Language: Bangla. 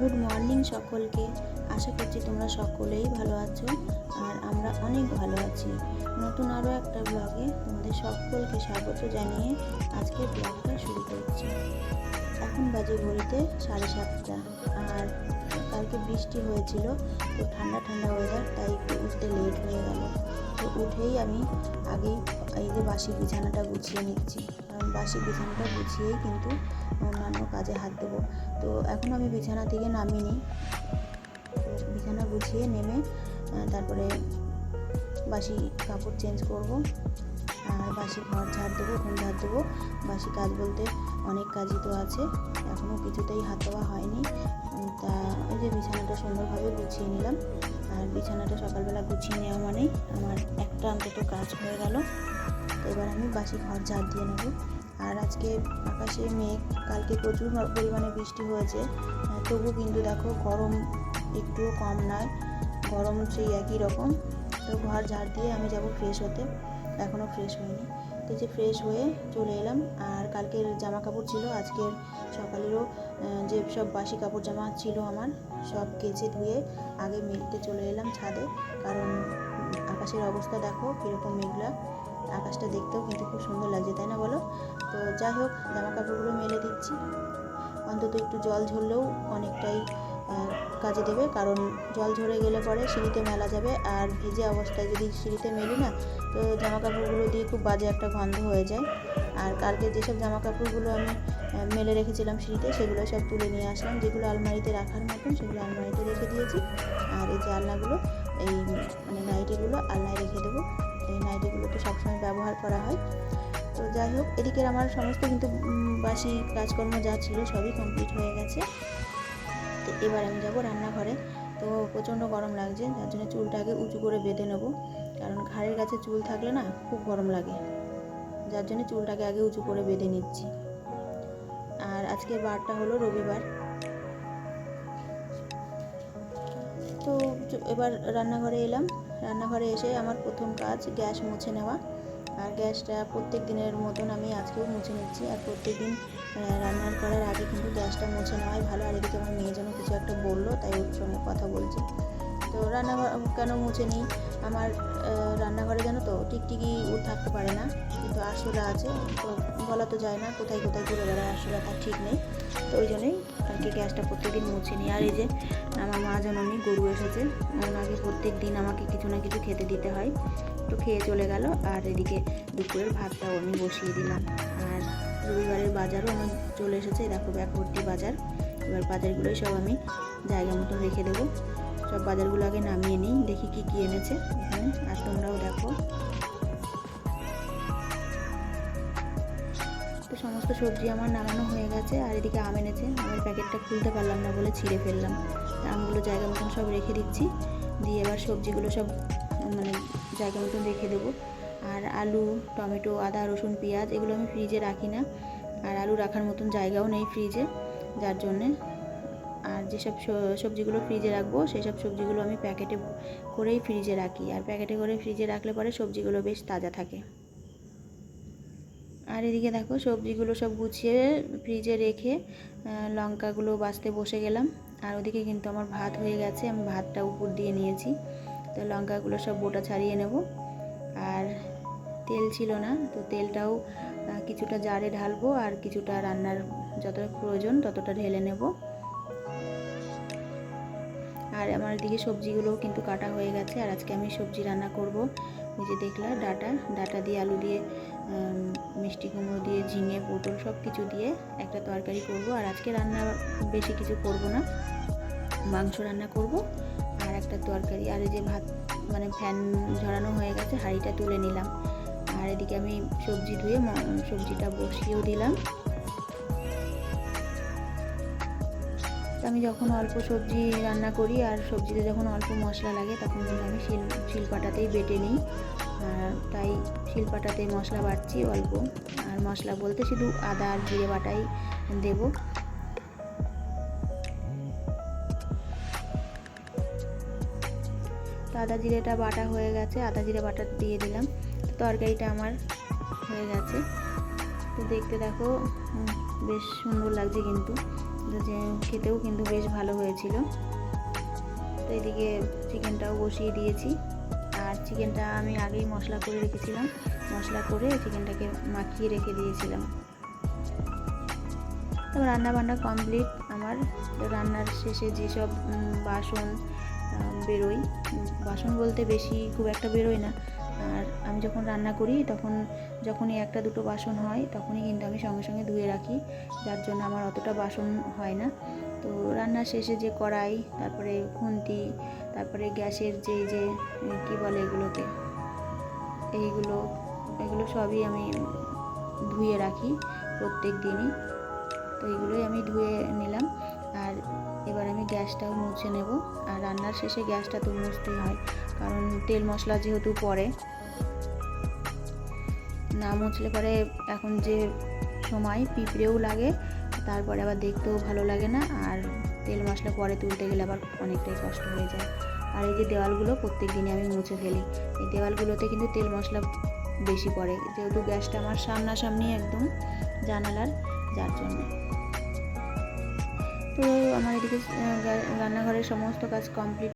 গুড মর্নিং সকলকে। আশা করছি তোমরা সকলেই ভালো আছো আর আমরা অনেক ভালো আছি। নতুন আরও একটা ব্লগে তোমাদের সকলকে স্বাগত জানিয়ে আজকের ব্লগটা শুরু করছি। এখন বাজে ঘড়িতে সাড়ে সাতটা। আর কালকে বৃষ্টি হয়েছিল, তো ঠান্ডা ঠান্ডা ওয়েদার তাই একটু উঠতে লেট হয়ে গেল। তো উঠেই আমি আগেই, এই যে বাসি বিছানাটা গুছিয়ে নিচ্ছি। কারণ বাসি বিছানাটা গুছিয়েই কিন্তু অন্যান্য কাজে হাত দেবো। তো এখন আমি বিছানা থেকে নামিনি। বিছানা গুছিয়ে নেমে তারপরে বাসি কাপড় চেঞ্জ করব। আর বাসি ঘর ঝাড় দেবো, ঘুম ঝাড় দেবো। বাসি কাজ বলতে অনেক কাজই তো আছে। এখনও কিছুতেই হাত দেওয়া হয়নি। তা ওই যে বিছানাটা সুন্দরভাবে গুছিয়ে নিলাম। আর বিছানাটা সকালবেলা গুছিয়ে নেওয়া মানেই আমার একটা অন্তত কাজ হয়ে গেল। এবার আমি বাসি ঘর ঝাড় দিয়ে নেব। আর আজকে আকাশে মেঘ, কালকে প্রচুর পরিমাণে বৃষ্টি হয়েছে। তবু কিন্তু দেখো গরম একটুও কম নয়। গরম সেই একই রকম। তো ঘর ঝাড় দিয়ে আমি যাব ফ্রেশ হতে। এখনও ফ্রেশ হয়নি যে ফ্রেশ হয়ে চলে এলাম। আর কালকের জামা কাপড় ছিল, আজকের সকালেরও যে সব বাসি কাপড় জামা ছিল আমার, সব কেচে ধুয়ে আগে মেলতে চলে এলাম ছাদে। কারণ আকাশের অবস্থা দেখো কীরকম মেঘলা, আকাশটা দেখতেও কিন্তু খুব সুন্দর লাগছে, তাই না বলো? তো যাই হোক জামা কাপড়গুলো মেলে দিচ্ছি। অন্তত একটু জল ঝরলেও অনেকটাই কাজে দেবে। কারণ জল ঝরে গেলে পরে সিঁড়িতে মেলা যাবে। আর ভিজে অবস্থায় যদি সিঁড়িতে মেলি না, তো জামা কাপড়গুলো দিয়ে খুব বাজে একটা গন্ধ হয়ে যায়। আর কালকে যেসব জামা কাপড়গুলো আমি মেলে রেখেছিলাম সিঁড়িতে, সেগুলো সব তুলে নিয়ে আসলাম। যেগুলো আলমারিতে রাখার মতন, সেগুলো আলমারিতে রেখে দিয়েছি। আর এই যে আলনাগুলো, এই মানে নাইটিগুলো, আলনায় রেখে দেবো। এই নাইটিগুলো তো সবসময় ব্যবহার করা হয়। তো যাই হোক, এদিকের আমার সমস্ত কিন্তু বাসি কাজকর্ম যা ছিল সবই কমপ্লিট হয়ে গেছে। তো এবার আমি যাব রান্নাঘরে। তো প্রচণ্ড গরম লাগছে যার জন্য চুলটাকে উঁচু করে বেঁধে নেব। কারণ ঘাড়ের কাছে চুল থাকলে না খুব গরম লাগে। যার জন্য চুলটাকে আগে উঁচু করে বেঁধে নিচ্ছি। আর আজকের বারটা হলো রবিবার। তো এবার রান্নাঘরে এলাম। রান্নাঘরে এসে আমার প্রথম কাজ গ্যাস মুছে নেওয়া। আর গ্যাসটা প্রত্যেক দিনের মতন আমি আজকেও মুছে নিচ্ছি। আর প্রত্যেক দিন রান্নার করার আগে কিন্তু গ্যাসটা মুছে নেওয়াই ভালো। আর এদিকে আমার মেয়ে যেন কিছু একটা বলল, তাই ওর সঙ্গে কথা বলছি। তো রান্নাঘর কেন মুছে নিই? আমার রান্নাঘরে জানো তো, টিকটিকি ও থাকতে পারে না। কিন্তু আরশোলা আছে, তো বলা তো যায় না কোথায় কোথায় ঘুরে বেড়ায়, আরশোলা তার ঠিক নেই। তো ওই জন্যই আর কি গ্যাসটা প্রত্যেকদিন মুছে নিই। আর এই যে আমার মা যেন জননী গরু এসেছে। ওনাকে প্রত্যেক দিন আমাকে কিছু না কিছু খেতে দিতে হয়। তো খেয়ে চলে গেল আর এদিকে দুপুরের ভাতটাও আমি বসিয়ে দিলাম। আর রবিবারের বাজারও আমার চলে এসেছে, দেখো ব্যাগ ভর্তি বাজার। এবার বাজারগুলোই সব আমি জায়গা মতো রেখে দেবো। সব বাজারগুলো আগে নামিয়ে নিই, দেখি কি কী এনেছে এখানে। আর তোমরাও দেখো। তো সমস্ত সবজি আমার নামানো হয়ে গেছে, আর এদিকে আম এনেছে। আমের প্যাকেটটা খুলতে পারলাম না বলে ছিঁড়ে ফেললাম। আমগুলো জায়গা মতন সব রেখে দিচ্ছি। দিয়ে এবার সবজিগুলো সব মানে জায়গা মতন রেখে দেবো। আর আলু, টমেটো, আদা, রসুন, পেঁয়াজ এগুলো আমি ফ্রিজে রাখি না। আর আলু রাখার মতন জায়গাও নেই ফ্রিজে যার জন্যে আর যেসব সবজিগুলো ফ্রিজে রাখব সেই সব সবজিগুলো আমি প্যাকেটে করেই ফ্রিজে রাখি। আর প্যাকেটে করে ফ্রিজে রাখলে পরে সবজিগুলো বেশ তাজা থাকে। আর এদিকে দেখো সবজিগুলো সব গুছিয়ে ফ্রিজে রেখে লঙ্কাগুলো বাঁচতে বসে গেলাম। আর ওদিকে কিন্তু আমার ভাত হয়ে গেছে, আমি ভাতটা উপর দিয়ে নিয়েছি। তো লঙ্কাগুলো সব বোটা ছাড়িয়ে নেব। আর তেল ছিল না, তো তেলটাও কিছুটা জারে ঢালবো আর কিছুটা রান্নার যতটা প্রয়োজন ততটা ঢেলে নেব। আর আমার এদিকে সবজিগুলোও কিন্তু কাটা হয়ে গেছে আর আজকে আমি সবজি রান্না করব। ওই যে দেখলা ডাটা ডাটা দিয়ে আলু দিয়ে মিষ্টি কুমড়ো দিয়ে, ঝিঙে, পটল সব কিছু দিয়ে একটা তরকারি করব। আর আজকে রান্না বেশি কিছু করব না, মাংস রান্না করব। একটা তরকারি আর এই যে ভাত মানে ফ্যান ঝরানো হয়ে গেছে, হাঁড়িটা তুলে নিলাম। আর এদিকে আমি সবজি ধুয়ে সবজিটা বসিয়েও দিলাম। আমি যখন অল্প সবজি রান্না করি আর সবজিতে যখন অল্প মশলা লাগে, তখন কিন্তু আমি শিল, শিলপাটাতেই বেটে নিই। আর তাই শিলপাটাতে মশলা বাটছি অল্প। আর মশলা বলতে শুধু আদা আর জিরে বাটাই দেবো। আদা জিরেটা বাটা হয়ে গেছে, আদা জিরে বাটা দিয়ে দিলাম। তরকারিটা আমার হয়ে গেছে। তো দেখতে দেখো বেশ সুন্দর লাগছে কিন্তু। যে খেতেও কিন্তু বেশ ভালো হয়েছিল। তো এদিকে চিকেনটাও বসিয়ে দিয়েছি। আর চিকেনটা আমি আগেই মশলা করে রেখেছিলাম। মশলা করে চিকেনটাকে মাখিয়ে রেখে দিয়েছিলাম। তো রান্না বান্না কমপ্লিট। আমার রান্নার শেষে যেসব বাসন উম, বাসন বলতে বেশি খুব একটা বেরোয় না। আর আমি যখন রান্না করি তখন যখনই একটা দুটো বাসন হয় তখনই কিন্তু আমি সঙ্গে সঙ্গে ধুয়ে রাখি। যার জন্য আমার অতটা বাসন হয় না। তো রান্নার শেষে যে কড়াই তারপরে খুন্তি তারপরে গ্যাসের যে যে কি বলে এগুলোকে? এইগুলো এগুলো সবই আমি ধুয়ে রাখি প্রত্যেক দিনই। তো এগুলোই আমি ধুয়ে নিলাম। আর এবার আমি গ্যাসটাও মুছে নেব। আর রান্নার শেষে গ্যাসটা তো মুছতেই হয়, কারণ তেল মশলা যেহেতু পড়ে, না মুছলে পরে এখন যে সময় পিঁপড়েও লাগে, তারপরে আবার দেখতেও ভালো লাগে না, আর তেল মশলা পরে তুলতে গেলে আবার অনেকটাই কষ্ট হয়ে যায়। আর এই যে দেওয়ালগুলো প্রত্যেক দিনই আমি মুছে ফেলি। এই দেওয়ালগুলোতে কিন্তু তেল মশলা বেশি পড়ে, যেহেতু গ্যাসটা আমার সামনাসামনি একদম জানালার, যার জন্য। তো আমার এদিকে রান্নাঘরের সমস্ত কাজ কমপ্লিট